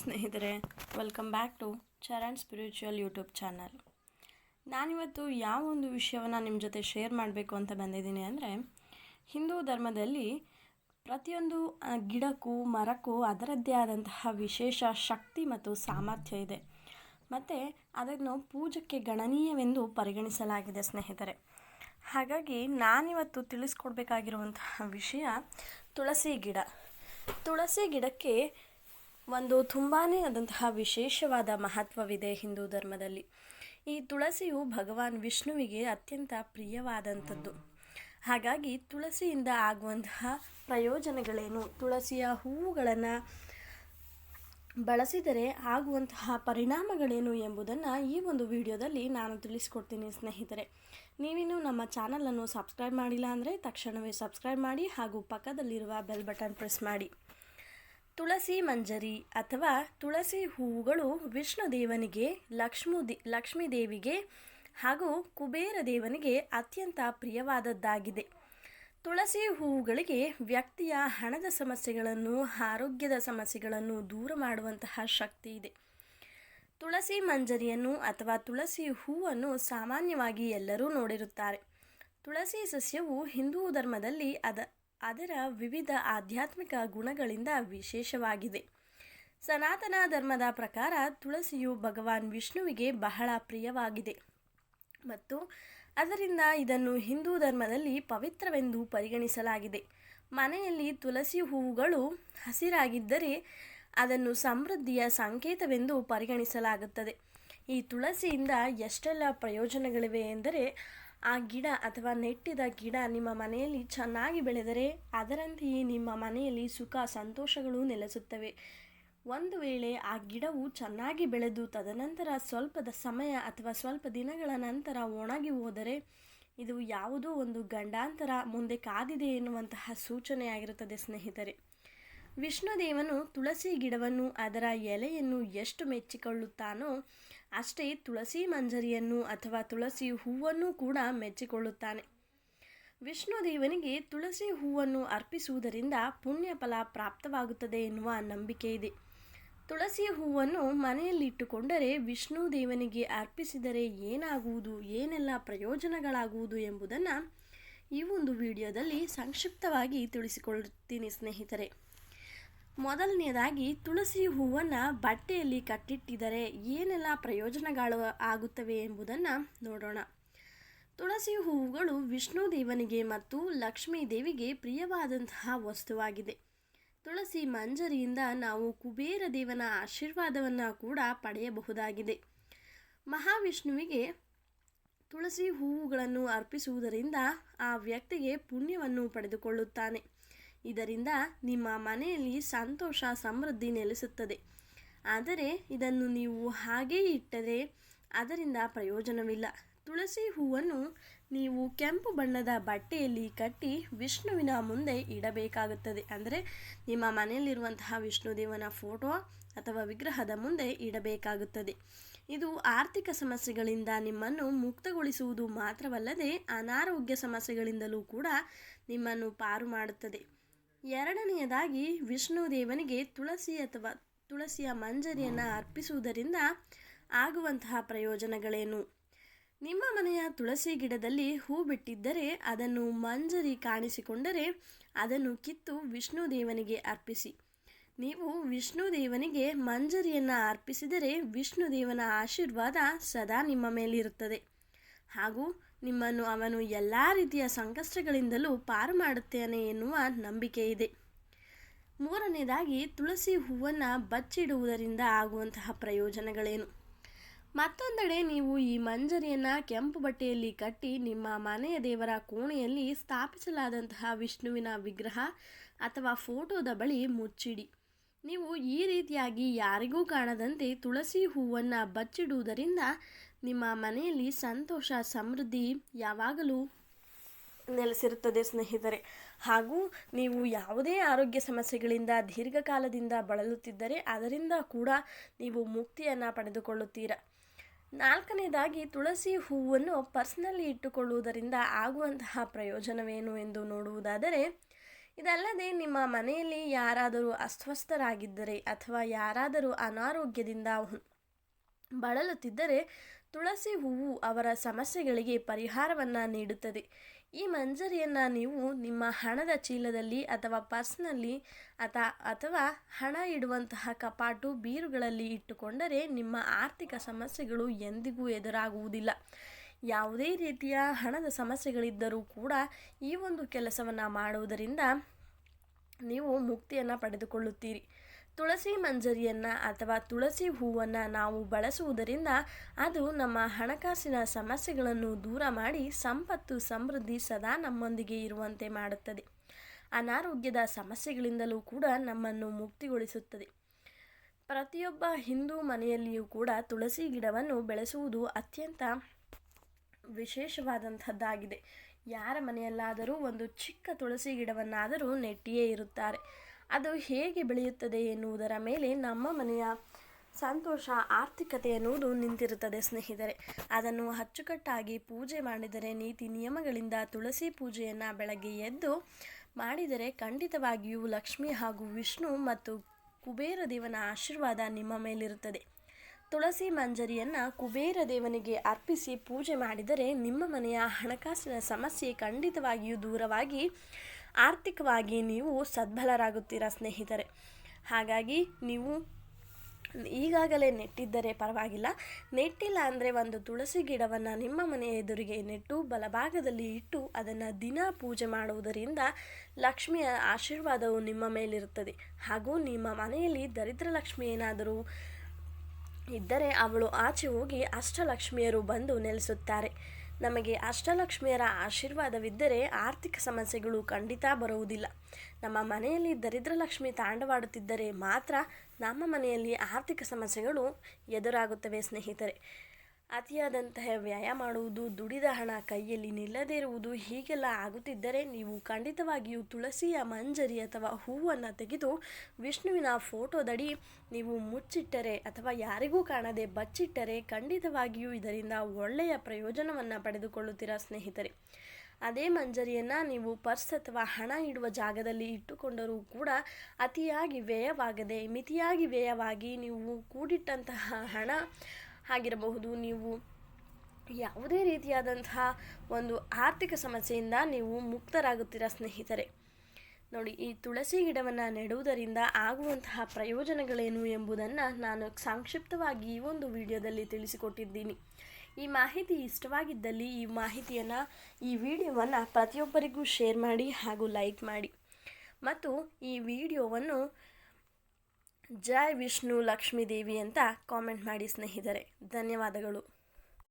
ಸ್ನೇಹಿತರೆ welcome back to Charan spiritual YouTube channel ನಾನಿವತ್ತು ಯಾವ ಒಂದು ವಿಷಯವನ್ನು ನಿಮ್ಮ ಜೊತೆ ಶೇರ್ ಮಾಡಬೇಕು ಅಂತ ಬಂದಿದ್ದೀನಿ ಅಂದರೆ, ಹಿಂದೂ ಧರ್ಮದಲ್ಲಿ ಪ್ರತಿಯೊಂದು ಗಿಡಕ್ಕೂ, ಮರಕ್ಕೂ ಅದರದ್ದೇ ಆದಂತಹ ವಿಶೇಷ ಶಕ್ತಿ ಮತ್ತು ಸಾಮರ್ಥ್ಯ ಇದೆ. ಮತ್ತು ಅದನ್ನು ಪೂಜಕ್ಕೆ ಗಣನೀಯವೆಂದು ಪರಿಗಣಿಸಲಾಗಿದೆ ಸ್ನೇಹಿತರೆ. ಹಾಗಾಗಿ ನಾನಿವತ್ತು ತಿಳಿಸ್ಕೊಡ್ಬೇಕಾಗಿರುವಂತಹ ವಿಷಯ ತುಳಸಿ ಗಿಡ. ತುಳಸಿ ಗಿಡಕ್ಕೆ ಒಂದು ತುಂಬಾ ಆದಂತಹ ವಿಶೇಷವಾದ ಮಹತ್ವವಿದೆ ಹಿಂದೂ ಧರ್ಮದಲ್ಲಿ. ಈ ತುಳಸಿಯು ಭಗವಾನ್ ವಿಷ್ಣುವಿಗೆ ಅತ್ಯಂತ ಪ್ರಿಯವಾದಂಥದ್ದು. ಹಾಗಾಗಿ ತುಳಸಿಯಿಂದ ಆಗುವಂತಹ ಪ್ರಯೋಜನಗಳೇನು? ತುಳಸಿಯ ಹೂವುಗಳನ್ನು ಬಳಸಿದರೆ ಆಗುವಂತಹ ಪರಿಣಾಮಗಳೇನು ಎಂಬುದನ್ನು ಈ ಒಂದು ವಿಡಿಯೋದಲ್ಲಿ ನಾನು ತಿಳಿಸ್ಕೊಡ್ತೀನಿ ಸ್ನೇಹಿತರೆ. ನೀವಿನ್ನು ನಮ್ಮ ಚಾನಲನ್ನು ಸಬ್ಸ್ಕ್ರೈಬ್ ಮಾಡಿಲ್ಲ ಅಂದರೆ ತಕ್ಷಣವೇ ಸಬ್ಸ್ಕ್ರೈಬ್ ಮಾಡಿ ಹಾಗೂ ಪಕ್ಕದಲ್ಲಿರುವ ಬೆಲ್ ಬಟನ್ ಪ್ರೆಸ್ ಮಾಡಿ. ತುಳಸಿ ಮಂಜರಿ ಅಥವಾ ತುಳಸಿ ಹೂವುಗಳು ವಿಷ್ಣು ದೇವನಿಗೆ ಲಕ್ಷ್ಮು ಲಕ್ಷ್ಮೀ ದೇವಿಗೆ ಹಾಗೂ ಕುಬೇರ ದೇವನಿಗೆ ಅತ್ಯಂತ ಪ್ರಿಯವಾದದ್ದಾಗಿದೆ. ತುಳಸಿ ಹೂವುಗಳಿಗೆ ವ್ಯಕ್ತಿಯ ಹಣದ ಸಮಸ್ಯೆಗಳನ್ನು, ಆರೋಗ್ಯದ ಸಮಸ್ಯೆಗಳನ್ನು ದೂರ ಮಾಡುವಂತಹ ಶಕ್ತಿ ಇದೆ. ತುಳಸಿ ಮಂಜರಿಯನ್ನು ಅಥವಾ ತುಳಸಿ ಹೂವನ್ನು ಸಾಮಾನ್ಯವಾಗಿ ಎಲ್ಲರೂ ನೋಡಿರುತ್ತಾರೆ. ತುಳಸಿ ಸಸ್ಯವು ಹಿಂದೂ ಧರ್ಮದಲ್ಲಿ ಅದ ಅದರ ವಿವಿಧ ಆಧ್ಯಾತ್ಮಿಕ ಗುಣಗಳಿಂದ ವಿಶೇಷವಾಗಿದೆ. ಸನಾತನ ಧರ್ಮದ ಪ್ರಕಾರ ತುಳಸಿಯು ಭಗವಾನ್ ವಿಷ್ಣುವಿಗೆ ಬಹಳ ಪ್ರಿಯವಾಗಿದೆ. ಮತ್ತು ಅದರಿಂದ ಇದನ್ನು ಹಿಂದೂ ಧರ್ಮದಲ್ಲಿ ಪವಿತ್ರವೆಂದು ಪರಿಗಣಿಸಲಾಗಿದೆ. ಮನೆಯಲ್ಲಿ ತುಳಸಿ ಹೂವುಗಳು ಹಸಿರಾಗಿದ್ದರೆ ಅದನ್ನು ಸಮೃದ್ಧಿಯ ಸಂಕೇತವೆಂದು ಪರಿಗಣಿಸಲಾಗುತ್ತದೆ. ಈ ತುಳಸಿಯಿಂದ ಎಷ್ಟೆಲ್ಲ ಪ್ರಯೋಜನಗಳಿವೆ ಎಂದರೆ ಆ ಗಿಡ ಅಥವಾ ನೆಟ್ಟಿದ ಗಿಡ ನಿಮ್ಮ ಮನೆಯಲ್ಲಿ ಚೆನ್ನಾಗಿ ಬೆಳೆದರೆ ಅದರಂತೆಯೇ ನಿಮ್ಮ ಮನೆಯಲ್ಲಿ ಸುಖ ಸಂತೋಷಗಳು ನೆಲೆಸುತ್ತವೆ. ಒಂದು ವೇಳೆ ಆ ಗಿಡವು ಚೆನ್ನಾಗಿ ಬೆಳೆದು ತದನಂತರ ಸ್ವಲ್ಪದ ಸಮಯ ಅಥವಾ ಸ್ವಲ್ಪ ದಿನಗಳ ನಂತರ ಒಣಗಿ ಹೋದರೆ ಇದು ಯಾವುದೋ ಒಂದು ಗಂಡಾಂತರ ಮುಂದೆ ಕಾದಿದೆ ಎನ್ನುವಂತಹ ಸೂಚನೆಯಾಗಿರುತ್ತದೆ ಸ್ನೇಹಿತರೆ. ವಿಷ್ಣುದೇವನು ತುಳಸಿ ಗಿಡವನ್ನು ಅದರ ಎಲೆಯನ್ನು ಎಷ್ಟು ಮೆಚ್ಚಿಕೊಳ್ಳುತ್ತಾನೋ ಅಷ್ಟೇ ತುಳಸಿ ಮಂಜರಿಯನ್ನು ಅಥವಾ ತುಳಸಿ ಹೂವನ್ನು ಕೂಡ ಮೆಚ್ಚಿಕೊಳ್ಳುತ್ತಾನೆ. ವಿಷ್ಣುದೇವನಿಗೆ ತುಳಸಿ ಹೂವನ್ನು ಅರ್ಪಿಸುವುದರಿಂದ ಪುಣ್ಯ ಫಲ ಪ್ರಾಪ್ತವಾಗುತ್ತದೆ ಎನ್ನುವ ನಂಬಿಕೆ ಇದೆ. ತುಳಸಿ ಹೂವನ್ನು ಮನೆಯಲ್ಲಿಟ್ಟುಕೊಂಡರೆ ವಿಷ್ಣು ದೇವನಿಗೆ ಅರ್ಪಿಸಿದರೆ ಏನಾಗುವುದು, ಏನೆಲ್ಲ ಪ್ರಯೋಜನಗಳಾಗುವುದು ಎಂಬುದನ್ನು ಈ ಒಂದು ವಿಡಿಯೋದಲ್ಲಿ ಸಂಕ್ಷಿಪ್ತವಾಗಿ ತಿಳಿಸಿಕೊಳ್ಳುತ್ತೀನಿ ಸ್ನೇಹಿತರೆ. ಮೊದಲನೆಯದಾಗಿ ತುಳಸಿ ಹೂವನ್ನು ಬಟ್ಟೆಯಲ್ಲಿ ಕಟ್ಟಿಟ್ಟಿದರೆ ಏನೆಲ್ಲ ಪ್ರಯೋಜನಗಳು ಆಗುತ್ತವೆ ಎಂಬುದನ್ನು ನೋಡೋಣ. ತುಳಸಿ ಹೂವುಗಳು ವಿಷ್ಣು ದೇವನಿಗೆ ಮತ್ತು ಲಕ್ಷ್ಮೀ ದೇವಿಗೆ ಪ್ರಿಯವಾದಂತಹ ವಸ್ತುವಾಗಿದೆ. ತುಳಸಿ ಮಂಜರಿಯಿಂದ ನಾವು ಕುಬೇರ ದೇವನ ಆಶೀರ್ವಾದವನ್ನು ಕೂಡ ಪಡೆಯಬಹುದಾಗಿದೆ. ಮಹಾವಿಷ್ಣುವಿಗೆ ತುಳಸಿ ಹೂವುಗಳನ್ನು ಅರ್ಪಿಸುವುದರಿಂದ ಆ ವ್ಯಕ್ತಿಗೆ ಪುಣ್ಯವನ್ನು ಪಡೆದುಕೊಳ್ಳುತ್ತಾನೆ. ಇದರಿಂದ ನಿಮ್ಮ ಮನೆಯಲ್ಲಿ ಸಂತೋಷ, ಸಮೃದ್ಧಿ ನೆಲೆಸುತ್ತದೆ. ಆದರೆ ಇದನ್ನು ನೀವು ಹಾಗೇ ಇಟ್ಟರೆ ಅದರಿಂದ ಪ್ರಯೋಜನವಿಲ್ಲ. ತುಳಸಿ ಹೂವನ್ನು ನೀವು ಕೆಂಪು ಬಣ್ಣದ ಬಟ್ಟೆಯಲ್ಲಿ ಕಟ್ಟಿ ವಿಷ್ಣುವಿನ ಮುಂದೆ ಇಡಬೇಕಾಗುತ್ತದೆ. ಅಂದರೆ ನಿಮ್ಮ ಮನೆಯಲ್ಲಿರುವಂತಹ ವಿಷ್ಣುದೇವನ ಫೋಟೋ ಅಥವಾ ವಿಗ್ರಹದ ಮುಂದೆ ಇಡಬೇಕಾಗುತ್ತದೆ. ಇದು ಆರ್ಥಿಕ ಸಮಸ್ಯೆಗಳಿಂದ ನಿಮ್ಮನ್ನು ಮುಕ್ತಗೊಳಿಸುವುದು ಮಾತ್ರವಲ್ಲದೆ ಅನಾರೋಗ್ಯ ಸಮಸ್ಯೆಗಳಿಂದಲೂ ಕೂಡ ನಿಮ್ಮನ್ನು ಪಾರು ಮಾಡುತ್ತದೆ. ಎರಡನೆಯದಾಗಿ ವಿಷ್ಣು ದೇವನಿಗೆ ತುಳಸಿ ಅಥವಾ ತುಳಸಿಯ ಮಂಜರಿಯನ್ನು ಅರ್ಪಿಸುವುದರಿಂದ ಆಗುವಂತಹ ಪ್ರಯೋಜನಗಳೇನು? ನಿಮ್ಮ ಮನೆಯ ತುಳಸಿ ಗಿಡದಲ್ಲಿ ಹೂ ಬಿಟ್ಟಿದ್ದರೆ ಅದನ್ನು ಮಂಜರಿ ಕಾಣಿಸಿಕೊಂಡರೆ ಅದನ್ನು ಕಿತ್ತು ವಿಷ್ಣು ದೇವನಿಗೆ ಅರ್ಪಿಸಿ. ನೀವು ವಿಷ್ಣು ದೇವನಿಗೆ ಮಂಜರಿಯನ್ನು ಅರ್ಪಿಸಿದರೆ ವಿಷ್ಣು ದೇವನ ಆಶೀರ್ವಾದ ಸದಾ ನಿಮ್ಮ ಮೇಲಿರುತ್ತದೆ. ಹಾಗೂ ನಿಮ್ಮನ್ನು ಅವನು ಎಲ್ಲ ರೀತಿಯ ಸಂಕಷ್ಟಗಳಿಂದಲೂ ಪಾರು ಮಾಡುತ್ತೇನೆ ಎನ್ನುವ ನಂಬಿಕೆ ಇದೆ. ಮೂರನೇದಾಗಿ, ತುಳಸಿ ಹೂವನ್ನು ಬಚ್ಚಿಡುವುದರಿಂದ ಆಗುವಂತಹ ಪ್ರಯೋಜನಗಳೇನು? ಮತ್ತೊಂದೆಡೆ, ನೀವು ಈ ಮಂಜರಿಯನ್ನು ಕೆಂಪು ಬಟ್ಟೆಯಲ್ಲಿ ಕಟ್ಟಿ ನಿಮ್ಮ ಮನೆಯ ದೇವರ ಕೋಣೆಯಲ್ಲಿ ಸ್ಥಾಪಿಸಲಾದಂತಹ ವಿಷ್ಣುವಿನ ವಿಗ್ರಹ ಅಥವಾ ಫೋಟೋದ ಬಳಿ ಮುಚ್ಚಿಡಿ. ನೀವು ಈ ರೀತಿಯಾಗಿ ಯಾರಿಗೂ ಕಾಣದಂತೆ ತುಳಸಿ ಹೂವನ್ನು ಬಚ್ಚಿಡುವುದರಿಂದ ನಿಮ್ಮ ಮನೆಯಲ್ಲಿ ಸಂತೋಷ, ಸಮೃದ್ಧಿ ಯಾವಾಗಲೂ ನೆಲೆಸಿರುತ್ತದೆ ಸ್ನೇಹಿತರೆ. ಹಾಗೂ ನೀವು ಯಾವುದೇ ಆರೋಗ್ಯ ಸಮಸ್ಯೆಗಳಿಂದ, ದೀರ್ಘಕಾಲದಿಂದ ಬಳಲುತ್ತಿದ್ದರೆ ಅದರಿಂದ ಕೂಡ ನೀವು ಮುಕ್ತಿಯನ್ನು ಪಡೆದುಕೊಳ್ಳುತ್ತೀರ? ನಾಲ್ಕನೇದಾಗಿ, ತುಳಸಿ ಹೂವನ್ನು ಪರ್ಸ್ನಲ್ಲಿ ಇಟ್ಟುಕೊಳ್ಳುವುದರಿಂದ ಆಗುವಂತಹ ಪ್ರಯೋಜನವೇನು ಎಂದು ನೋಡುವುದಾದರೆ, ಇದಲ್ಲದೆ ನಿಮ್ಮ ಮನೆಯಲ್ಲಿ ಯಾರಾದರೂ ಅಸ್ವಸ್ಥರಾಗಿದ್ದರೆ ಅಥವಾ ಯಾರಾದರೂ ಅನಾರೋಗ್ಯದಿಂದ ಬಳಲುತ್ತಿದ್ದರೆ ತುಳಸಿ ಹೂವು ಅವರ ಸಮಸ್ಯೆಗಳಿಗೆ ಪರಿಹಾರವನ್ನು ನೀಡುತ್ತದೆ. ಈ ಮಂಜರಿಯನ್ನು ನೀವು ನಿಮ್ಮ ಹಣದ ಚೀಲದಲ್ಲಿ ಅಥವಾ ಪರ್ಸ್ನಲ್ಲಿ ಅಥ ಅಥವಾ ಹಣ ಇಡುವಂತಹ ಕಪಾಟು ಬೀರುಗಳಲ್ಲಿ ಇಟ್ಟುಕೊಂಡರೆ ನಿಮ್ಮ ಆರ್ಥಿಕ ಸಮಸ್ಯೆಗಳು ಎಂದಿಗೂ ಎದುರಾಗುವುದಿಲ್ಲ. ಯಾವುದೇ ರೀತಿಯ ಹಣದ ಸಮಸ್ಯೆಗಳಿದ್ದರೂ ಕೂಡ ಈ ಒಂದು ಕೆಲಸವನ್ನು ಮಾಡುವುದರಿಂದ ನೀವು ಮುಕ್ತಿಯನ್ನು ಪಡೆದುಕೊಳ್ಳುತ್ತೀರಿ. ತುಳಸಿ ಮಂಜರಿಯನ್ನು ಅಥವಾ ತುಳಸಿ ಹೂವನ್ನು ನಾವು ಬಳಸುವುದರಿಂದ ಅದು ನಮ್ಮ ಹಣಕಾಸಿನ ಸಮಸ್ಯೆಗಳನ್ನು ದೂರ ಮಾಡಿ ಸಂಪತ್ತು ಸಮೃದ್ಧಿ ಸದಾ ನಮ್ಮೊಂದಿಗೆ ಇರುವಂತೆ ಮಾಡುತ್ತದೆ. ಅನಾರೋಗ್ಯದ ಸಮಸ್ಯೆಗಳಿಂದಲೂ ಕೂಡ ನಮ್ಮನ್ನು ಮುಕ್ತಿಗೊಳಿಸುತ್ತದೆ. ಪ್ರತಿಯೊಬ್ಬ ಹಿಂದೂ ಮನೆಯಲ್ಲಿಯೂ ಕೂಡ ತುಳಸಿ ಗಿಡವನ್ನು ಬೆಳೆಸುವುದು ಅತ್ಯಂತ ವಿಶೇಷವಾದಂಥದ್ದಾಗಿದೆ. ಯಾರ ಮನೆಯಲ್ಲಾದರೂ ಒಂದು ಚಿಕ್ಕ ತುಳಸಿ ಗಿಡವನ್ನಾದರೂ ನೆಟ್ಟಿಯೇ ಇರುತ್ತಾರೆ. ಅದು ಹೇಗೆ ಬೆಳೆಯುತ್ತದೆ ಎನ್ನುವುದರ ಮೇಲೆ ನಮ್ಮ ಮನೆಯ ಸಂತೋಷ, ಆರ್ಥಿಕತೆ ಎನ್ನುವುದು ನಿಂತಿರುತ್ತದೆ ಸ್ನೇಹಿತರೆ. ಅದನ್ನು ಅಚ್ಚುಕಟ್ಟಾಗಿ ಪೂಜೆ ಮಾಡಿದರೆ, ನೀತಿ ನಿಯಮಗಳಿಂದ ತುಳಸಿ ಪೂಜೆಯನ್ನು ಬೆಳಗ್ಗೆ ಎದ್ದು ಮಾಡಿದರೆ ಖಂಡಿತವಾಗಿಯೂ ಲಕ್ಷ್ಮಿ ಹಾಗೂ ವಿಷ್ಣು ಮತ್ತು ಕುಬೇರ ದೇವನ ಆಶೀರ್ವಾದ ನಿಮ್ಮ ಮೇಲಿರುತ್ತದೆ. ತುಳಸಿ ಮಂಜರಿಯನ್ನು ಕುಬೇರ ದೇವನಿಗೆ ಅರ್ಪಿಸಿ ಪೂಜೆ ಮಾಡಿದರೆ ನಿಮ್ಮ ಮನೆಯ ಹಣಕಾಸಿನ ಸಮಸ್ಯೆ ಖಂಡಿತವಾಗಿಯೂ ದೂರವಾಗಿ ಆರ್ಥಿಕವಾಗಿ ನೀವು ಸದ್ಬಲರಾಗುತ್ತೀರಾ ಸ್ನೇಹಿತರೆ. ಹಾಗಾಗಿ ನೀವು ಈಗಾಗಲೇ ನೆಟ್ಟಿದ್ದರೆ ಪರವಾಗಿಲ್ಲ. ನೆಟ್ಟಿಲ್ಲ ಅಂದರೆ ಒಂದು ತುಳಸಿ ಗಿಡವನ್ನು ನಿಮ್ಮ ಮನೆಯ ಎದುರಿಗೆ ನೆಟ್ಟು ಬಲಭಾಗದಲ್ಲಿ ಇಟ್ಟು ಅದನ್ನು ದಿನ ಪೂಜೆ ಮಾಡುವುದರಿಂದ ಲಕ್ಷ್ಮಿಯ ಆಶೀರ್ವಾದವು ನಿಮ್ಮ ಮೇಲಿರುತ್ತದೆ. ಹಾಗೂ ನಿಮ್ಮ ಮನೆಯಲ್ಲಿ ದರಿದ್ರ ಲಕ್ಷ್ಮಿ ಏನಾದರೂ ಇದ್ದರೆ ಅವಳು ಆಚೆ ಹೋಗಿ ಅಷ್ಟಲಕ್ಷ್ಮಿಯರು ಬಂದು ನೆಲೆಸುತ್ತಾರೆ. ನಮಗೆ ಅಷ್ಟಲಕ್ಷ್ಮಿಯರ ಆಶೀರ್ವಾದವಿದ್ದರೆ ಆರ್ಥಿಕ ಸಮಸ್ಯೆಗಳು ಖಂಡಿತ ಬರುವುದಿಲ್ಲ. ನಮ್ಮ ಮನೆಯಲ್ಲಿ ದರಿದ್ರಲಕ್ಷ್ಮಿ ತಾಂಡವಾಡುತ್ತಿದ್ದರೆ ಮಾತ್ರ ನಮ್ಮ ಮನೆಯಲ್ಲಿ ಆರ್ಥಿಕ ಸಮಸ್ಯೆಗಳು ಎದುರಾಗುತ್ತವೆ ಸ್ನೇಹಿತರೆ. ಅತಿಯಾದಂತಹ ವ್ಯಯ ಮಾಡುವುದು, ದುಡಿದ ಹಣ ಕೈಯಲ್ಲಿ ನಿಲ್ಲದಿರುವುದು ಹೀಗೆಲ್ಲ ಆಗುತ್ತಿದ್ದರೆ ನೀವು ಖಂಡಿತವಾಗಿಯೂ ತುಳಸಿಯ ಮಂಜರಿ ಅಥವಾ ಹೂವನ್ನು ತೆಗೆದು ವಿಷ್ಣುವಿನ ಫೋಟೋದಡಿ ನೀವು ಮುಚ್ಚಿಟ್ಟರೆ ಅಥವಾ ಯಾರಿಗೂ ಕಾಣದೆ ಬಚ್ಚಿಟ್ಟರೆ ಖಂಡಿತವಾಗಿಯೂ ಇದರಿಂದ ಒಳ್ಳೆಯ ಪ್ರಯೋಜನವನ್ನು ಪಡೆದುಕೊಳ್ಳುತ್ತೀರಾ ಸ್ನೇಹಿತರೆ. ಅದೇ ಮಂಜರಿಯನ್ನು ನೀವು ಪರ್ಸ್ ಅಥವಾ ಹಣ ಇಡುವ ಜಾಗದಲ್ಲಿ ಇಟ್ಟುಕೊಂಡರೂ ಕೂಡ ಅತಿಯಾಗಿ ವ್ಯಯವಾಗದೆ ಮಿತಿಯಾಗಿ ವ್ಯಯವಾಗಿ ನೀವು ಕೂಡಿಟ್ಟಂತಹ ಹಣ ಆಗಿರಬಹುದು. ನೀವು ಯಾವುದೇ ರೀತಿಯಾದಂತಹ ಒಂದು ಆರ್ಥಿಕ ಸಮಸ್ಯೆಯಿಂದ ನೀವು ಮುಕ್ತರಾಗುತ್ತೀರಾ ಸ್ನೇಹಿತರೆ? ನೋಡಿ, ಈ ತುಳಸಿ ಗಿಡವನ್ನು ನೆಡುವುದರಿಂದ ಆಗುವಂತಹ ಪ್ರಯೋಜನಗಳೇನು ಎಂಬುದನ್ನು ನಾನು ಸಂಕ್ಷಿಪ್ತವಾಗಿ ಈ ಒಂದು ವಿಡಿಯೋದಲ್ಲಿ ತಿಳಿಸಿಕೊಟ್ಟಿದ್ದೀನಿ. ಈ ಮಾಹಿತಿ ಇಷ್ಟವಾಗಿದ್ದಲ್ಲಿ ಈ ಮಾಹಿತಿಯನ್ನು, ಈ ವಿಡಿಯೋವನ್ನು ಪ್ರತಿಯೊಬ್ಬರಿಗೂ ಶೇರ್ ಮಾಡಿ ಹಾಗೂ ಲೈಕ್ ಮಾಡಿ. ಮತ್ತು ಈ ವಿಡಿಯೋವನ್ನು ಜೈ ವಿಷ್ಣು ಲಕ್ಷ್ಮೀ ದೇವಿ ಅಂತ ಕಾಮೆಂಟ್ ಮಾಡಿ ಸ್ನೇಹಿತರೆ. ಧನ್ಯವಾದಗಳು.